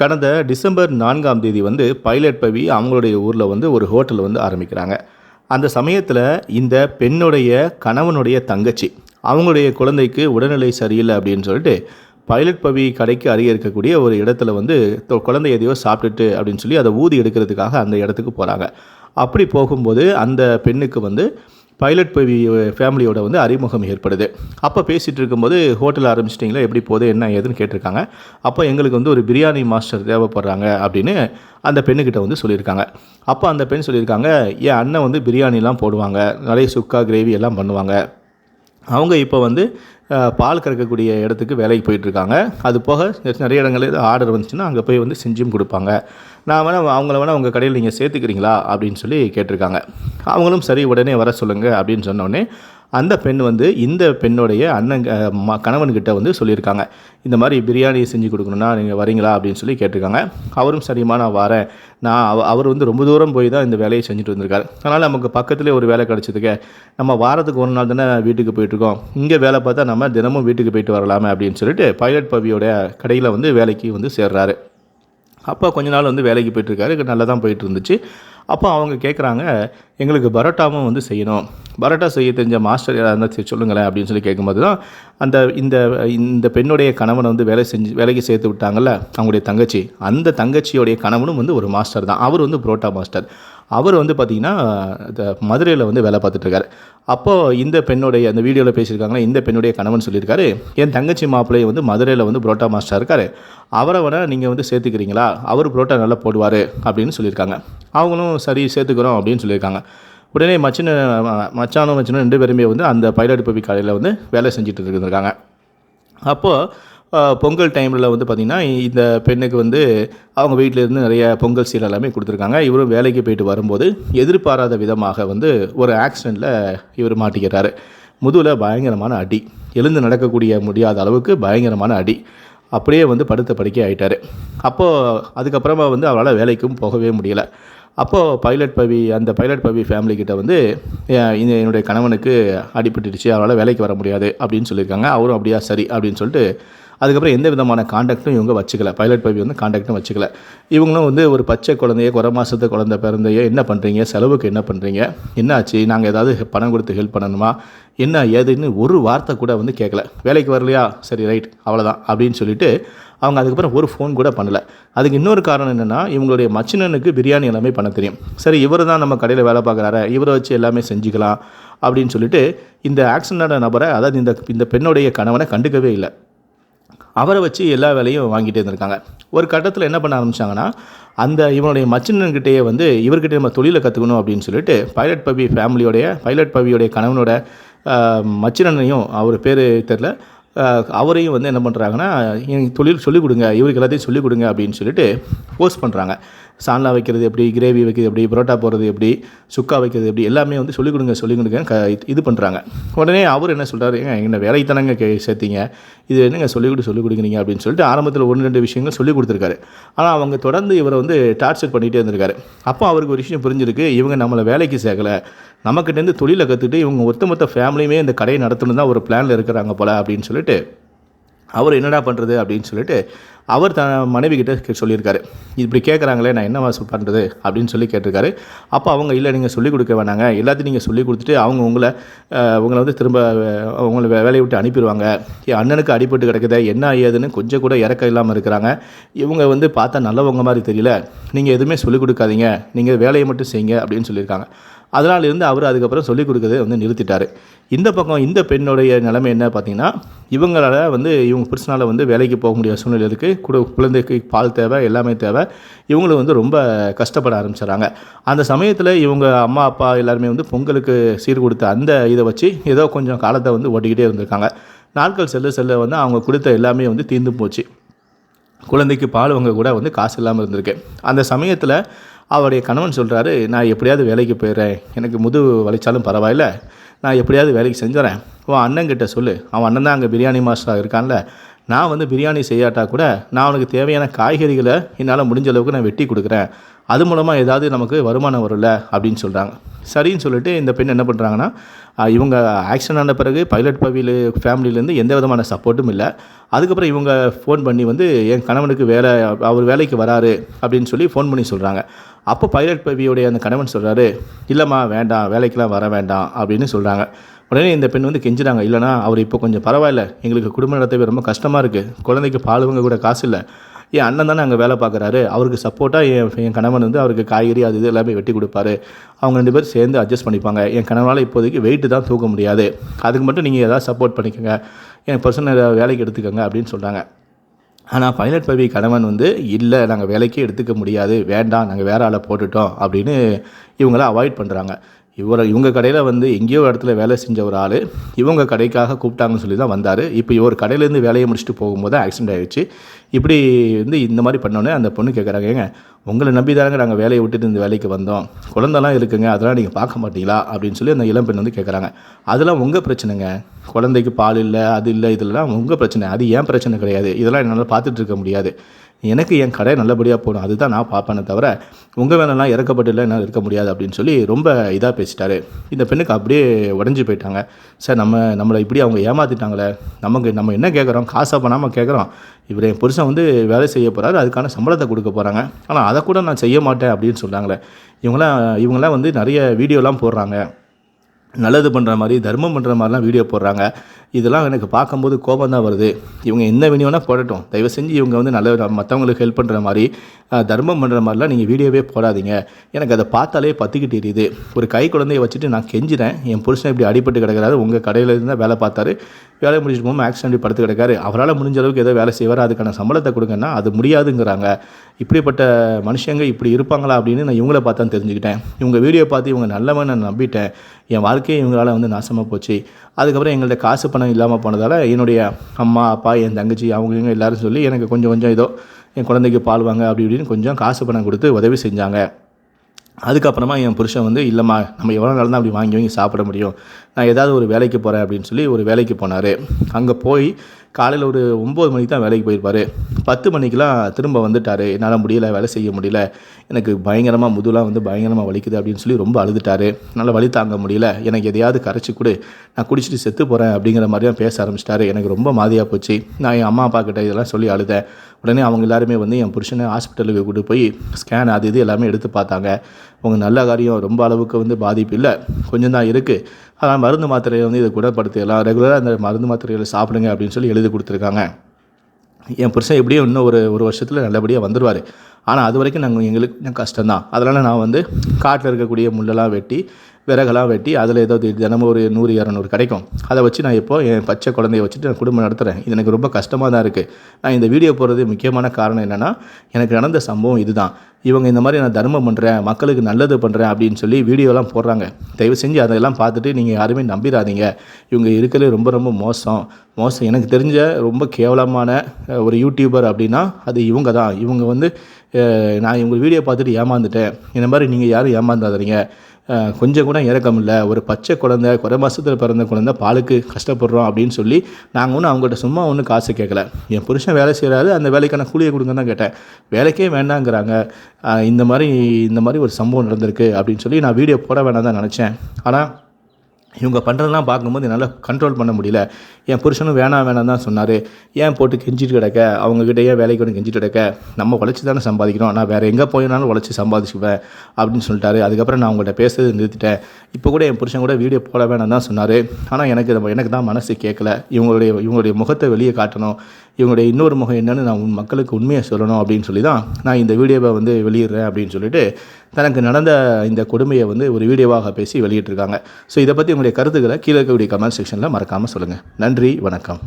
கடந்த டிசம்பர் நான்காம் தேதி வந்து பைலட் பவி அவங்களுடைய ஊரில் வந்து ஒரு ஹோட்டல் வந்து ஆரம்பிக்கிறாங்க. அந்த சமயத்தில் இந்த பெண்ணுடைய கணவனுடைய தங்கச்சி அவங்களுடைய குழந்தைக்கு உடல்நிலை சரியில்லை அப்படின்னு சொல்லிட்டு பைலட் பவி கடைக்கு அருகே இருக்கக்கூடிய ஒரு இடத்துல வந்து தொ- குழந்தை எதையோ சாப்பிட்டுட்டு அப்படின்னு சொல்லி அதை ஊதி எடுக்கிறதுக்காக அந்த இடத்துக்கு போகிறாங்க அப்படி போகும்போது அந்த பெண்ணுக்கு வந்து பைலட் பவி ஃபேமிலியோட வந்து அறிமுகம் ஏற்படுது. அப்போ பேசிகிட்டு இருக்கும்போது ஹோட்டல் ஆரம்பிச்சிட்டிங்களா? எப்படி போகுது? என்ன ஏதுன்னு கேட்டிருக்காங்க. அப்போ எங்களுக்கு வந்து ஒரு பிரியாணி மாஸ்டர் தேவைப்படுறாங்க அப்படின்னு அந்த பெண்ணுக்கிட்ட வந்து சொல்லியிருக்காங்க. அப்போ அந்த பெண் சொல்லியிருக்காங்க என் அண்ணன் வந்து பிரியாணிலாம் போடுவாங்க. நிறைய சுக்கா கிரேவி எல்லாம் பண்ணுவாங்க. அவங்க இப்போ வந்து பால் கறக்கக்கூடிய இடத்துக்கு வேலைக்கு போயிட்டுருக்காங்க. அது போக நிறைய இடங்களில் ஆர்டர் வந்துச்சுன்னா அங்கே போய் வந்து செஞ்சும் கொடுப்பாங்க. நான் வேணால் அவங்கள வேணால் உங்கள் கடையில் நீங்கள் சேர்த்துக்கிறீங்களா? அப்படின்னு சொல்லி கேட்டிருக்காங்க. அவங்களும் சரி உடனே வர சொல்லுங்கள் அப்படின்னு சொன்னோடனே அந்த பெண் வந்து இந்த பெண்ணுடைய அண்ணன் ம கணவன்கிட்ட வந்து சொல்லியிருக்காங்க. இந்த மாதிரி பிரியாணி செஞ்சு கொடுக்கணுன்னா நீங்கள் வரீங்களா அப்படின்னு சொல்லி கேட்டிருக்காங்க. அவரும் சரிம்மா நான் வரேன். நான் அவ- அவர் வந்து ரொம்ப தூரம் போய் தான் இந்த வேலையை செஞ்சுட்டு வந்திருக்காரு. அதனால் நமக்கு பக்கத்துலேயே ஒரு வேலை கிடச்சதுக்கு நம்ம வாரத்துக்கு ஒரு நாள் தானே வீட்டுக்கு போயிட்டுருக்கோம் இங்கே வேலை பார்த்தா நம்ம தினமும் வீட்டுக்கு போயிட்டு வரலாமே அப்படின்னு சொல்லிட்டு பைலட் பவியோட கடையில் வந்து வேலைக்கு வந்து சேர்றாரு. அப்போ கொஞ்ச நாள் வந்து வேலைக்கு போயிட்டுருக்காரு நல்லா தான் போயிட்டு இருந்துச்சு. அப்போ அவங்க கேட்குறாங்க எங்களுக்கு பரோட்டாவும் வந்து செய்யணும். பரோட்டா செய்ய தெரிஞ்ச மாஸ்டர் யாராக இருந்தால் சரி சொல்லுங்களேன் அப்படின்னு சொல்லி கேட்கும்போது தான் அந்த இந்த இந்த பெண்ணுடைய கணவனை வந்து வேலை செஞ்சு வேலைக்கு சேர்த்து விட்டாங்கல்ல அவங்களுடைய தங்கச்சி. அந்த தங்கச்சியோடைய கணவனும் வந்து ஒரு மாஸ்டர் தான். அவர் வந்து புரோட்டா மாஸ்டர். அவர் வந்து பார்த்திங்கன்னா இந்த மதுரையில் வந்து வேலை பார்த்துட்ருக்காரு அப்போது இந்த பெண்ணுடைய அந்த வீடியோவில் பேசியிருக்காங்களே இந்த பெண்ணுடைய கணவன் சொல்லியிருக்காரு என் தங்கச்சி மாப்பிள்ளை வந்து மதுரையில் வந்து புரோட்டா மாஸ்டர் இருக்காரு. அவரை வேணால் நீங்கள் வந்து சேர்த்துக்கிறீங்களா? அவர் புரோட்டா நல்லா போடுவார் அப்படின்னு சொல்லியிருக்காங்க. அவங்களும் சரி சேர்த்துக்கிறோம் அப்படின்னு சொல்லியிருக்காங்க. உடனே மச்சின மச்சானும் மச்சினும் ரெண்டு பேருமே வந்து அந்த பைலட் பபி கடையில் வந்து வேலை செஞ்சுட்டு இருந்திருக்காங்க. அப்போது பொங்கல் டைமில் வந்து பார்த்திங்கன்னா இந்த பெண்ணுக்கு வந்து அவங்க வீட்டில் இருந்து நிறைய பொங்கல் சீல் எல்லாமே கொடுத்துருக்காங்க. இவரும் வேலைக்கு போயிட்டு வரும்போது எதிர்பாராத விதமாக வந்து ஒரு ஆக்சிடெண்ட்டில் இவர் மாட்டிக்கிறாரு. முதுகில் பயங்கரமான அடி. எழுந்து நடக்கக்கூடிய முடியாத அளவுக்கு பயங்கரமான அடி. அப்படியே வந்து படுத்த படுக்கை ஆகிட்டார் அப்போது அதுக்கப்புறமா வந்து அவரால் வேலைக்கும் போகவே முடியல. அப்போது பைலட் பவி அந்த பைலட் பவி ஃபேமிலி கிட்ட வந்து என்னுடைய கணவனுக்கு அடிபட்டுடுச்சு. அவரால் வேலைக்கு வர முடியாது. அப்படின்னு சொல்லியிருக்காங்க. அவரும் அப்படியா சரி. அப்படின்னு சொல்லிட்டு அதுக்கப்புறம் எந்த விதமான காண்டாக்டும் இவங்க வச்சுக்கல. பைலட் பவி வந்து காண்டாக்டும் வச்சுக்கல. இவங்களும் வந்து ஒரு பச்சை குழந்தைய குறை மாதத்து குழந்தை பிறந்தைய என்ன பண்ணுறீங்க செலவுக்கு என்ன பண்ணுறீங்க என்னாச்சு? நாங்கள் ஏதாவது பணம் கொடுத்து ஹெல்ப் பண்ணணுமா? என்ன ஏதுன்னு ஒரு வார்த்தை கூட வந்து கேட்கல வேலைக்கு வரலையா? சரி ரைட் அவ்வளோதான் அப்படின்னு சொல்லிட்டு அவங்க அதுக்கப்புறம் ஒரு ஃபோன் கூட பண்ணலை. அதுக்கு இன்னொரு காரணம் என்னென்னா இவங்களுடைய மச்சினனுக்கு பிரியாணி எல்லாமே பண்ண தெரியும். சரி இவர் தான் நம்ம கடையில் வேலை பார்க்குறாரு. இவரை வச்சு எல்லாமே செஞ்சுக்கலாம் அப்படின்னு சொல்லிட்டு இந்த ஆக்சிடென்டான நபரை அதாவது இந்த இந்த பெண்ணுடைய கணவனை கண்டுக்கவே இல்லை. அவரை வச்சு எல்லா வேலையும் வாங்கிட்டு இருந்திருக்காங்க. ஒரு கட்டத்தில் என்ன பண்ண ஆரம்பிச்சாங்கன்னா அந்த இவனுடைய மச்சினன்கிட்டயே வந்து இவர்கிட்ட நம்ம தொழிலை கற்றுக்கணும் அப்படின்னு சொல்லிட்டு பைலட் பவி ஃபேமிலியோடைய பைலட் பவியோடைய கணவனோட மச்சினனையும் அவர் பேர் தெரில அவரையும் வந்து என்ன பண்ணுறாங்கன்னா எனக்கு தொழில் சொல்லிக் கொடுங்க இவருக்கு எல்லாத்தையும் சொல்லிக் கொடுங்க அப்படின்னு சொல்லிட்டு போஸ்ட் பண்ணுறாங்க சால்னா வைக்கிறது எப்படி கிரேவி வைக்கிறது எப்படி பரோட்டா போடுறது எப்படி சுக்கா வைக்கிறது எப்படி எல்லாமே வந்து சொல்லிக் கொடுங்க சொல்லிக் கொடுங்க க இது பண்ணுறாங்க உடனே அவர் என்ன சொல்கிறாரு ஏங்க என்ன வேலைத்தனங்க கே சேர்த்தீங்க. இது என்னங்க சொல்லிக் கொடு சொல்லிக் கொடுக்குறீங்க அப்படின்னு சொல்லிட்டு ஆரம்பத்தில் ஒன்று ரெண்டு விஷயங்கள் சொல்லிக் கொடுத்துருக்காரு. ஆனால் அவங்க தொடர்ந்து இவரை வந்து டார்ச்சர் பண்ணிகிட்டே இருந்திருக்காரு. அப்போ அவருக்கு ஒரு விஷயம் புரிஞ்சிருக்கு இவங்க நம்மளை வேலைக்கு சேர்க்கலை. நமக்கிட்டேருந்து தொழிலை கற்றுக்கிட்டு இவங்க ஒட்டுமொத்த ஃபேமிலியுமே இந்த கடையை நடத்தணும் தான் ஒரு பிளானில் இருக்கிறாங்க போல அப்படின்னு சொல்லிட்டு அவர் என்னடா பண்ணுறது அப்படின்னு சொல்லிட்டு அவர் த மனைவி கிட்டே சொல்லியிருக்காரு. இப்படி கேட்குறாங்களே நான் என்னவா பண்ணுறது அப்படின்னு சொல்லி கேட்டிருக்காரு. அப்போ அவங்க இல்லை நீங்கள் சொல்லிக் கொடுக்க வேணாங்க. எல்லாத்தையும் நீங்கள் சொல்லிக் கொடுத்துட்டு அவங்க உங்களை உங்களை வந்து திரும்ப உங்களை வே- வேலையை விட்டு அனுப்பிடுவாங்க. என் அண்ணனுக்கு அடிபட்டு கிடக்குது என்ன ஏதுன்னு கொஞ்சம் கூட இறக்க இல்லாமல் இருக்கிறாங்க. இவங்க வந்து பார்த்தா நல்லவங்க மாதிரி தெரியல. நீங்கள் எதுவுமே சொல்லிக் கொடுக்காதீங்க. நீங்கள் வேலையை மட்டும் செய்யுங்க அப்படின்னு சொல்லியிருக்காங்க. அதனால் இருந்து அவர் அதுக்கப்புறம் சொல்லிக் கொடுக்கறதை வந்து நிறுத்திட்டார். இந்த பக்கம் இந்த பெண்ணுடைய நிலைமை என்ன பார்த்தீங்கன்னா இவங்களால வந்து இவங்க புருஷனால் வந்து வேலைக்கு போக முடியாத சூழ்நிலை இருக்குது கூட குழந்தைக்கு பால் தேவை எல்லாமே தேவை. இவங்களும் வந்து ரொம்ப கஷ்டப்பட ஆரம்பிச்சிடறாங்க. அந்த சமயத்தில் இவங்க அம்மா அப்பா எல்லாருமே வந்து பொங்கலுக்கு சீர் கொடுத்த அந்த இதை வச்சு ஏதோ கொஞ்சம் காலத்தை வந்து ஓட்டிக்கிட்டே இருந்திருக்காங்க. நாட்கள் செல்ல செல்ல வந்து அவங்க கொடுத்த எல்லாமே வந்து தீர்ந்து போச்சு. குழந்தைக்கு பால் வாங்க கூட வந்து காசு இல்லாமல் இருந்திருக்கு. அந்த சமயத்தில் அவருடைய கணவன் சொல்கிறாரு நான் எப்படியாவது வேலைக்கு போயிடுறேன். எனக்கு முதுகு வலிச்சாலும் பரவாயில்ல. நான் எப்படியாவது வேலைக்கு செஞ்சுறேன். உன் அண்ணங்கிட்ட சொல்லு. அவன் அண்ணன் தான் அங்கே பிரியாணி மாஸ்டராக இருக்கான்ல. நான் வந்து பிரியாணி செய்யாட்டா கூட நான் அவனுக்கு தேவையான காய்கறிகளை என்னால் முடிஞ்ச அளவுக்கு நான் வெட்டி கொடுக்குறேன். அது மூலமாக ஏதாவது நமக்கு வருமானம் வரும்ல அப்படின்னு சொல்கிறாங்க சரின்னு சொல்லிட்டு இந்த பெண் என்ன பண்ணுறாங்கன்னா இவங்க ஆக்சிடென்ட் ஆன பிறகு பைலட் பவியில் ஃபேமிலியிலேருந்து எந்த விதமான சப்போர்ட்டும் இல்லை. அதுக்கப்புறம் இவங்க ஃபோன் பண்ணி வந்து என் கணவனுக்கு வேலை அவர் வேலைக்கு வராரு அப்படின்னு சொல்லி ஃபோன் பண்ணி சொல்கிறாங்க அப்போ பைலட் பவியோடைய அந்த கணவன் சொல்கிறாரு இல்லைம்மா வேண்டாம் வேலைக்கெலாம் வர வேண்டாம் அப்படின்னு சொல்கிறாங்க உடனே இந்த பெண் வந்து கெஞ்சுறாங்க இல்லைனா அவர் இப்போ கொஞ்சம் பரவாயில்ல எங்களுக்கு குடும்ப நடத்தவே ரொம்ப கஷ்டமாக இருக்குது குழந்தைக்கு பாலுவங்க கூட காசு இல்லை. என் அண்ணன் தானே அங்கே வேலை பார்க்குறாரு அவருக்கு சப்போர்ட்டாக என் என் கணவன் வந்து அவருக்கு காய்கறி அது இது எல்லாமே வெட்டி கொடுப்பாரு. அவங்க ரெண்டு பேரும் சேர்ந்து அட்ஜஸ்ட் பண்ணிப்பாங்க. என் கணவனால் இப்போதைக்கு வெயிட்டு தான் தூக்க முடியாது. அதுக்கு மட்டும் நீங்கள் ஏதாவது சப்போர்ட் பண்ணிக்கோங்க. என் பர்சனை வேலைக்கு எடுத்துக்கோங்க அப்படின்னு சொல்கிறாங்க ஆனால் பைலட் பதவி கணவன் வந்து இல்லை நாங்கள் வேலைக்கே எடுத்துக்க முடியாது வேண்டாம் நாங்கள் வேற ஆளை போட்டுட்டோம் அப்படின்னு இவங்கள அவாய்ட் பண்ணுறாங்க இவரை இவங்க கடையில் வந்து எங்கேயோ ஒரு இடத்துல வேலை செஞ்ச ஒரு ஆள். இவங்க கடைக்காக கூப்பிட்டாங்கன்னு சொல்லி தான் வந்தார். இப்போ இவர் கடையிலேருந்து வேலையை முடிச்சுட்டு போகும்போது ஆக்சிடென்ட் ஆகிடுச்சு இப்படி வந்து இந்த மாதிரி பண்ணோன்னே அந்த பொண்ணு கேட்குறாங்க ஏங்க உங்களை நம்பி தானங்க நாங்கள் வேலையை விட்டுட்டு இந்த வேலைக்கு வந்தோம். குழந்தெல்லாம் இருக்குங்க அதெல்லாம் நீங்கள் பார்க்க மாட்டீங்களா? அப்படின்னு சொல்லி அந்த இளம்பெண் வந்து கேட்குறாங்க அதெல்லாம் உங்கள் பிரச்சனைங்க. குழந்தைக்கு பால் இல்லை அது இல்லை இதெல்லாம் உங்கள் பிரச்சனை. அது ஏன் பிரச்சனை கிடையாது? இதெல்லாம் என்னால் பார்த்துட்டு இருக்க முடியாது. எனக்கு என் கடை நல்லபடியாக போகணும் அதுதான் நான் பார்ப்பேனே தவிர உங்கள் வேலைலாம் இறக்கப்பட்டு இல்லை என்னால் இருக்க முடியாது அப்படின்னு சொல்லி ரொம்ப இதாக பேசிட்டாரு. இந்த பெண்ணுக்கு அப்படியே உடஞ்சி போயிட்டாங்க. சார் நம்ம நம்மளை இப்படி அவங்க ஏமாற்றிட்டாங்களே நமக்கு நம்ம என்ன கேட்குறோம் காசை பண்ணாமல் கேட்குறோம் இவர் என் புருஷன் வந்து வேலை செய்ய போகிறாரு அதுக்கான சம்பளத்தை கொடுக்க போகிறாங்க ஆனால் அதை கூட நான் செய்ய மாட்டேன் அப்படின்னு சொல்கிறாங்களே இவங்களாம் இவங்களாம் வந்து நிறைய வீடியோலாம் போடுறாங்க. நல்லது பண்ணுற மாதிரி தர்மம் பண்ணுற மாதிரிலாம் வீடியோ போடுறாங்க. இதெல்லாம் எனக்கு பார்க்கும்போது கோபம் தான் வருது. இவங்க என்ன வீடியோனா போடட்டும். தயவு செஞ்சு இவங்க வந்து நல்ல மற்றவங்களுக்கு ஹெல்ப் பண்ணுற மாதிரி தர்மம் பண்ணுற மாதிரிலாம் நீங்கள் வீடியோவே போடாதீங்க. எனக்கு அதை பார்த்தாலே பற்றிக்கிட்டு இருக்குது ஒரு கை குழந்தைய வச்சுட்டு நான் கெஞ்சிறேன். என் புருஷன் இப்படி அடிபட்டு கிடக்கிறாரு. உங்கள் கடையில் இருந்தால் வேலை பார்த்தாரு. வேலை முடிச்சுட்டு போகும்போது ஆக்சிடென்ட் படுத்து கிடக்காரு. அவரால் முடிஞ்ச அளவுக்கு ஏதோ வேலை செய்வார். அதுக்கான சம்பளத்தை கொடுங்கன்னா அது முடியாதுங்கிறாங்க. இப்படிப்பட்ட மனுஷங்க இப்படி இருப்பாங்களா அப்படின்னு நான் இவங்கள பார்த்து தெரிஞ்சுக்கிட்டேன். இவங்க வீடியோ பார்த்து இவங்க நல்லவன் நான் நம்பிட்டேன். என் வாழ்க்கையை இவங்களால் வந்து நாசமாக போச்சு. அதுக்கப்புறம் எங்கள்கிட்ட காசு பணம் இல்லாமல் போனதால் என்னுடைய அம்மா அப்பா என் தங்கச்சி அவங்க இவங்க எல்லாரும் சொல்லி எனக்கு கொஞ்சம் கொஞ்சம் ஏதோ என் குழந்தைக்கு பால் வாங்க அப்படி இப்படின்னு கொஞ்சம் காசு பணம் கொடுத்து உதவி செஞ்சாங்க. அதுக்கப்புறமா என் புருஷன் வந்து இல்லைம்மா நம்ம எவ்வளோ நாள் தான் அப்படி வாங்கி வாங்கி சாப்பிட முடியும். நான் ஏதாவது ஒரு வேலைக்கு போகிறேன் அப்படின்னு சொல்லி ஒரு வேலைக்கு போனார். அங்கே போய் காலையில் ஒரு ஒம்பது மணிக்கு தான் வேலைக்கு போயிருப்பார். பத்து மணிக்கெலாம் திரும்ப வந்துட்டார். என்னால் முடியல வேலை செய்ய முடியல. எனக்கு பயங்கரமாக முதுலாம் வந்து பயங்கரமாக வலிக்குது அப்படின்னு சொல்லி ரொம்ப அழுதுட்டார். என்னால் வலி தாங்க முடியல. எனக்கு எதையாவது கரைச்சி கொடு. நான் குடிச்சிட்டு செத்து போகிறேன் அப்படிங்கிற மாதிரிலாம் பேச ஆரம்பிச்சிட்டாரு. எனக்கு ரொம்ப மாதியாக போச்சு. நான் என் அம்மா அப்பா கிட்ட இதெல்லாம் சொல்லி அழுதேன். உடனே அவங்க எல்லாருமே வந்து என் புருஷனை ஹாஸ்பிட்டலுக்கு கூட்டு போய் ஸ்கேன் அது இது எல்லாமே எடுத்து பார்த்தாங்க. அவங்க நல்ல காரியம் ரொம்ப அளவுக்கு வந்து பாதிப்பு இல்லை. கொஞ்சம் தான் இருக்குது ஆனால் மருந்து மாத்திரையை வந்து இதை குணப்படுத்திடலாம். ரெகுலராக அந்த மருந்து மாத்திரைகளை சாப்பிடுங்க அப்படின்னு சொல்லி எழுதி கொடுத்துருக்காங்க. என் புருஷன் எப்படியும் இன்னும் ஒரு ஒரு வருஷத்தில் நல்லபடியாக வந்துடுவார் ஆனால் அது வரைக்கும் நாங்கள் எங்களுக்கு கொஞ்சம் கஷ்டம்தான். அதனால் நான் வந்து காட்டில் இருக்கக்கூடிய முள்ளெல்லாம் வெட்டி விறகெல்லாம் வெட்டி அதில் ஏதோ தினமும் ஒரு நூறு இரநூறு கிடைக்கும். அதை வச்சு நான் இப்போ என் பச்சை குழந்தைய வச்சுட்டு நான் குடும்பம் நடத்துகிறேன் இது எனக்கு ரொம்ப கஷ்டமாக தான் இருக்குது நான் இந்த வீடியோ போடுறது முக்கியமான காரணம் என்னென்னா எனக்கு நடந்த சம்பவம் இதுதான். இவங்க இந்த மாதிரி நான் தர்மம் பண்ணுறேன் மக்களுக்கு நல்லது பண்ணுறேன் அப்படின்னு சொல்லி வீடியோலாம் போடுறாங்க. தயவு செஞ்சு அதெல்லாம் பார்த்துட்டு நீங்கள் யாருமே நம்பிடாதீங்க இவங்க இருக்கிறது ரொம்ப ரொம்ப மோசம். மோசம். எனக்கு தெரிஞ்ச ரொம்ப கேவலமான ஒரு யூடியூபர் அப்படின்னா அது இவங்க தான் இவங்க வந்து நான் உங்கள் வீடியோ பார்த்துட்டு ஏமாந்துட்டேன். இந்த மாதிரி நீங்கள் யாரும் ஏமாந்தாதீங்க. கொஞ்சம் கூட இறக்கம் இல்லை. ஒரு பச்சை குழந்தை குறை மாதத்தில் பிறந்த குழந்தை பாலுக்கு கஷ்டப்படுறோம் அப்படின்னு சொல்லி நாங்கள் ஒன்றும் அவங்கள்ட்ட சும்மா ஒன்றும் காசு கேட்கல என் புருஷன் வேலை செய்கிறாரு அந்த வேலைக்கான கூலியை கொடுங்க தான் கேட்டேன். வேலைக்கே வேண்டாங்கிறாங்க. இந்த மாதிரி இந்த மாதிரி ஒரு சம்பவம் நடந்திருக்கு அப்படின்னு சொல்லி நான் வீடியோ போட வேணாம் தான் நினச்சேன். ஆனால் இவங்க பண்ணுறதெல்லாம் பார்க்கும்போது என்னால் கண்ட்ரோல் பண்ண முடியல. என் புருஷனும் வேணாம் வேணாம் தான் சொன்னார். ஏன் போட்டு கெஞ்சிட்டு கிடக்க? அவங்கக்கிட்ட ஏன் வேலைக்கு வந்து கெஞ்சிட்டு கிடக்க? நம்ம உழைச்சி தானே சம்பாதிக்கிறோம். நான் வேறு எங்கே போயினாலும் உழைச்சி சம்பாதிச்சுக்குவேன் அப்படின்னு சொல்லிட்டாரு. அதுக்கப்புறம் நான் உங்கள்கிட்ட பேசுறது நிறுத்திட்டேன். இப்போ கூட என் புருஷன் கூட வீடியோ போட வேணாம் தான் சொன்னார். ஆனால் எனக்கு எனக்கு தான் மனசு கேட்கல இவங்களுடைய இவங்களுடைய முகத்தை வெளியே காட்டணும். இவங்களுடைய இன்னொரு முகம் என்னென்னு நான் உன் மக்களுக்கு உண்மையை சொல்லணும் அப்படின்னு சொல்லி தான் நான் இந்த வீடியோவை வந்து வெளியிடுறேன் அப்படின்னு சொல்லிட்டு தனக்கு நடந்த இந்த கொடுமையை வந்து ஒரு வீடியோவாக பேசி வெளியிட்டிருக்காங்க. ஸோ இதை பற்றி உங்களுடைய கருத்துக்களை கீழே இருக்கக்கூடிய கமெண்ட் செக்ஷனில் மறக்காமல் சொல்லுங்கள் நன்றி வணக்கம்.